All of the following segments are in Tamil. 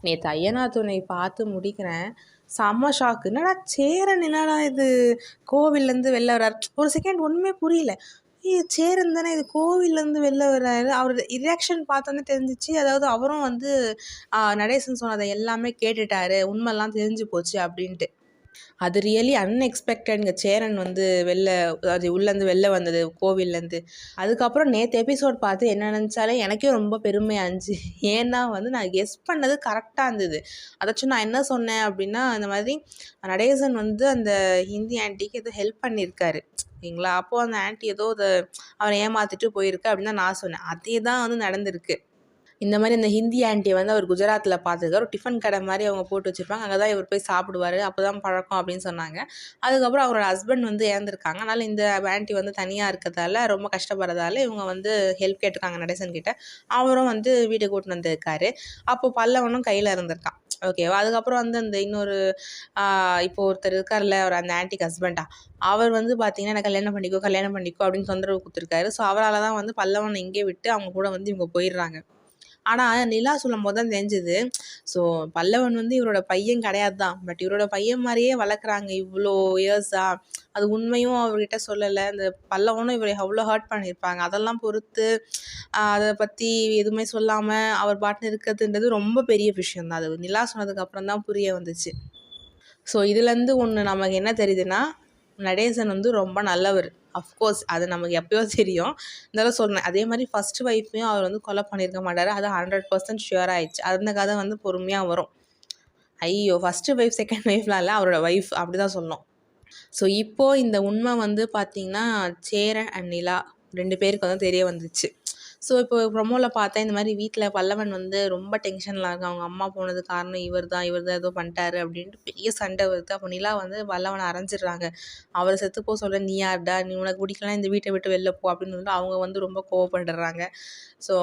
நேற்று ஐயனார் துணை பார்த்து முடிக்கிறேன். செம்ம ஷாக்கு என்னடா சேரன் என்னடா இது? கோவில்லேருந்து வெளில வர்றார். ஒரு செகண்ட் ஒன்றுமே புரியல. ஏய் சேரன் தானே இது? கோவிலேருந்து வெளில வர்றாரு. அவர் ரியாக்ஷன் பார்த்தோன்னே தெரிஞ்சிச்சு. அதாவது அவரும் வந்து நடேசன் சொன்னதை எல்லாமே கேட்டுட்டாரு. உண்மைலாம் தெரிஞ்சு போச்சு அப்படின்ட்டு. அது ரியலி அன்எக்ஸ்பெக்டட்ங்க சேரன் வந்து வெளில அது உள்ளேருந்து வெளில வந்தது கோவில்லேருந்து அதுக்கப்புறம் நேற்று எபிசோட் பார்த்து என்ன நினச்சாலே எனக்கே ரொம்ப பெருமையாக இருந்துச்சு ஏன்னா வந்து நான் கெஸ் பண்ணது கரெக்டாக இருந்தது. அதாச்சும் நான் என்ன சொன்னேன் அப்படின்னா அந்த மாதிரி நடேசன் வந்து அந்த ஹிந்தி ஆண்டிக்கு ஏதோ ஹெல்ப் பண்ணியிருக்காரு. சரிங்களா? அப்போது அந்த ஆன்ட்டி ஏதோ அதை அவரை ஏமாற்றிட்டு போயிருக்கு அப்படின்னு தான் நான் சொன்னேன். அதே தான் வந்து நடந்திருக்கு. இந்த மாதிரி இந்த ஹிந்தி ஆண்டியை வந்து அவர் குஜராத்தில் பார்த்துருக்காரு ஒரு டிஃபன் கடை மாதிரி அவங்க போட்டு வச்சுருப்பாங்க. அங்கே தான் இவர் போய் சாப்பிடுவார். அப்போ தான் பழக்கம் அப்படின்னு சொன்னாங்க. அதுக்கப்புறம் அவரோட ஹஸ்பண்ட் வந்து இறந்துருக்காங்க. அதனால் இந்த ஆண்டி வந்து தனியாக இருக்கிறதால ரொம்ப கஷ்டப்படுறதால இவங்க வந்து ஹெல்ப் கேட்டிருக்காங்க நடேசன் கிட்ட. அவரும் வந்து வீட்டை கூட்டின்னு வந்திருக்காரு. அப்போது பல்லவனும் கையில் இருந்திருக்கான். ஓகேவா அதுக்கப்புறம் வந்து அந்த இன்னொரு இப்போ ஒருத்தர் இருக்கார்ல அவர் அந்த ஆன்டிக் ஹஸ்பண்டா அவர் வந்து பார்த்தீங்கன்னா எனக்கு கல்யாணம் பண்ணிக்கோ கல்யாணம் பண்ணிக்கோ அப்படின்னு தொந்தரவு கொடுத்துருக்காரு. ஸோ அவரால் தான் வந்து பல்லவனை இங்கே விட்டு அவங்க கூட வந்து இவங்க போயிடுறாங்க. ஆனால் நிலா சொல்லும் போது தான் தெரிஞ்சது. ஸோ பல்லவன் வந்து இவரோட பையன் கிடையாது தான் பட் இவரோட பையன் மாதிரியே வளர்க்குறாங்க. இவ்வளோ இயர்ஸாக அது உண்மையும் அவர்கிட்ட சொல்லலை. இந்த பல்லவனும் இவரை அவ்வளோ ஹர்ட் பண்ணியிருப்பாங்க. அதெல்லாம் பொறுத்து அதை பற்றி எதுவுமே சொல்லாமல் அவர் பாட்டுன்னு இருக்கிறதுன்றது ரொம்ப பெரிய விஷயம் தான். அது நிலா சொன்னதுக்கப்புறம் தான் புரிய வந்துச்சு. ஸோ இதுலேருந்து ஒன்று நமக்கு என்ன தெரியுதுன்னா நடேசன் வந்து ரொம்ப நல்லவர். அஃப்கோர்ஸ் அது நமக்கு எப்போயோ தெரியும். இதெல்லாம் சொல்லணும் அதே மாதிரி ஃபஸ்ட்டு ஒய்ஃபையும் அவர் வந்து கொலை பண்ணியிருக்க மாட்டார். அது ஹண்ட்ரட் பர்சன்ட் ஷியூர் ஆயிடுச்சு. அந்த கதை வந்து பொறுமையாக வரும். ஐயோ ஃபஸ்ட்டு ஒய்ஃப் செகண்ட் ஒய்ஃப்லாம் இல்லை அவரோட ஒய்ஃப் அப்படி தான் சொல்லணும். ஸோ இப்போது இந்த உண்மை வந்து பார்த்திங்கன்னா சேரன் அண்ட் நிலா ரெண்டு பேருக்கு வந்து தெரிய வந்துச்சு. ஸோ இப்போ ப்ரொமோவில் பார்த்தேன் இந்த மாதிரி வீட்டில் பல்லவன் வந்து ரொம்ப டென்ஷனில் இருக்கான். அவங்க அம்மா போனது காரணம் இவர் தான் இவர் தான் ஏதோ பண்ணிட்டாரு அப்படின்ட்டு பெரிய சண்டை வருது. அப்போ நிலா வந்து பல்லவனை அரைஞ்சிடுறாங்க. அவரை செத்து போக சொல்ல நீ யார்டா? நீ உனக்கு பிடிக்கலாம் இந்த வீட்டை விட்டு வெளில போ அப்படின்னு சொல்லிட்டு அவங்க வந்து ரொம்ப கோவப்படுறாங்க ஸோ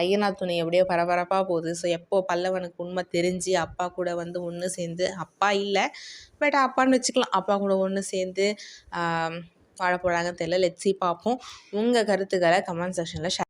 ஐயனா துணை எப்படியோ பரபரப்பாக போகுது. ஸோ எப்போ பல்லவனுக்கு உண்மை தெரிஞ்சு அப்பா கூட வந்து ஒன்று சேர்ந்து அப்பா இல்லை பட் அப்பான்னு வச்சுக்கலாம். அப்பா கூட ஒன்று சேர்ந்து பாட போகிறாங்கன்னு தெரியல லெட்ஸி பார்ப்போம். உங்கள் கருத்துக்களை கமெண்ட் செக்ஷனில் ஷேர்